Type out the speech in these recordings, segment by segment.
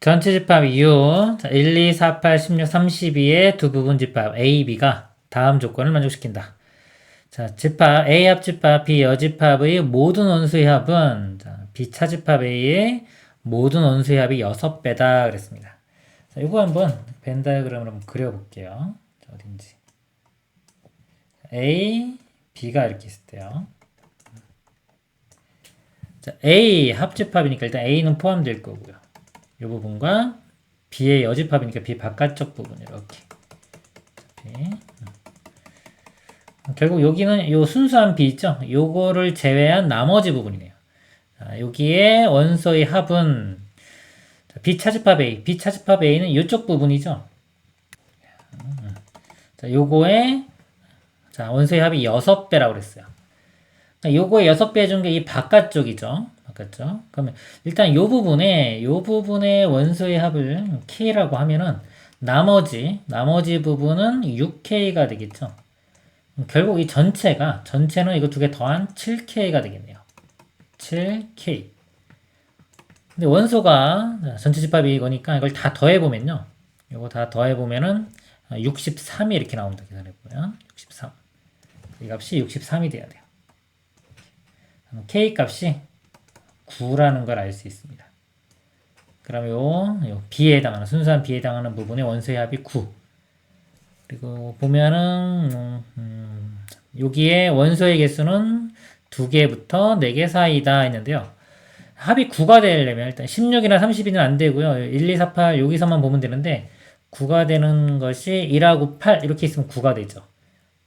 전체 집합 6, 자, 1, 2, 4, 8, 16, 32의 두 부분 집합 A, B가 다음 조건을 만족시킨다. 자, 집합 A 합집합 B 여집합의 모든 원수의 합은 자, B 차집합 A의 모든 원수의 합이 6배다 그랬습니다. 자, 이거 한번 벤 다이어그램으로 한번 그려볼게요. 자, 어딘지. A, B가 이렇게 있을 때요. 자, A 합집합이니까 일단 A는 포함될 거고요. 이 부분과 B의 여집합이니까 B 바깥쪽 부분 이렇게. B. 결국 여기는 요 순수한 B 있죠? 요거를 제외한 나머지 부분이네요. 자, 여기에 원소의 합은 자, B 차집합 A, B 차집합 A는 이쪽 부분이죠. 자, 요거에 자, 원소의 합이 6배라고 그랬어요. 자, 요거에 6배 준 게 이 바깥쪽이죠. 바깥쪽. 그러면 일단 요 부분에 요 부분의 원소의 합을 K라고 하면은 나머지 나머지 부분은 6K가 되겠죠. 결국 이 전체가 전체는 이거 두 개 더한 7K가 되겠네요. 7K. 근데 원소가 자, 전체 집합이 이거니까 이걸 다 더해 보면요. 이거 다 더해 보면은 63이 이렇게 나온다 계산해 보면 63. 이 값이 63이 돼야 돼요. K 값이 9라는 걸 알 수 있습니다. 그럼 요, 요 B에 해당하는 순수한 B에 해당하는 부분의 원소의 합이 9. 그리고 보면은 음, 음, 여기에 원소의 개수는 2개부터 4개 사이다 했는데요. 합이 9가 되려면 일단 16이나 32는 안 되고요. 1, 2, 4, 8 여기서만 보면 되는데 9가 되는 것이 1하고 8 이렇게 있으면 9가 되죠.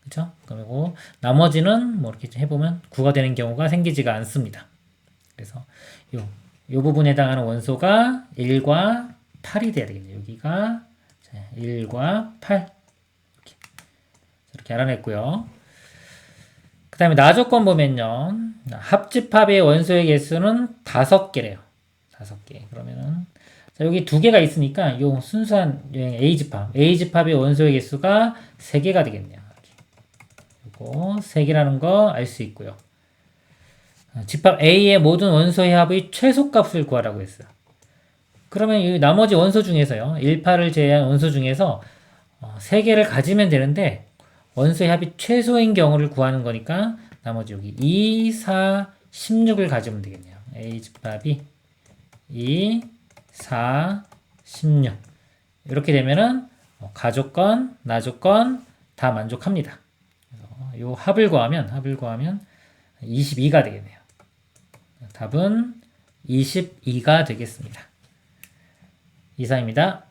그죠? 그리고 나머지는 뭐 이렇게 해보면 9가 되는 경우가 생기지가 않습니다. 그래서 요, 요 부분에 해당하는 원소가 1과 8이 돼야 되겠네요. 여기가 1과 8 이렇게, 이렇게 알아냈고요. 그 다음에 나조건 보면요. 합집합의 원소의 개수는 5개래요. 5개. 그러면은 자, 여기 두 개가 있으니까 요 순수한 A집합, A집합의 원소의 개수가 3개가 되겠네요. 요거 3개라는 거 알 수 있고요. 집합 A의 모든 원소의 합의 최소값을 구하라고 했어요. 그러면 이 나머지 원소 중에서요. 1, 8을 제외한 원소 중에서 어, 3개를 가지면 되는데 원소의 합이 최소인 경우를 구하는 거니까 나머지 여기 2, 4, 16을 가지면 되겠네요. A 집합이 2, 4, 16 이렇게 되면은 어, 가조건, 나조건 다 만족합니다. 요 합을 구하면 합을 구하면 22가 되겠네요. 답은 22가 되겠습니다. 이상입니다.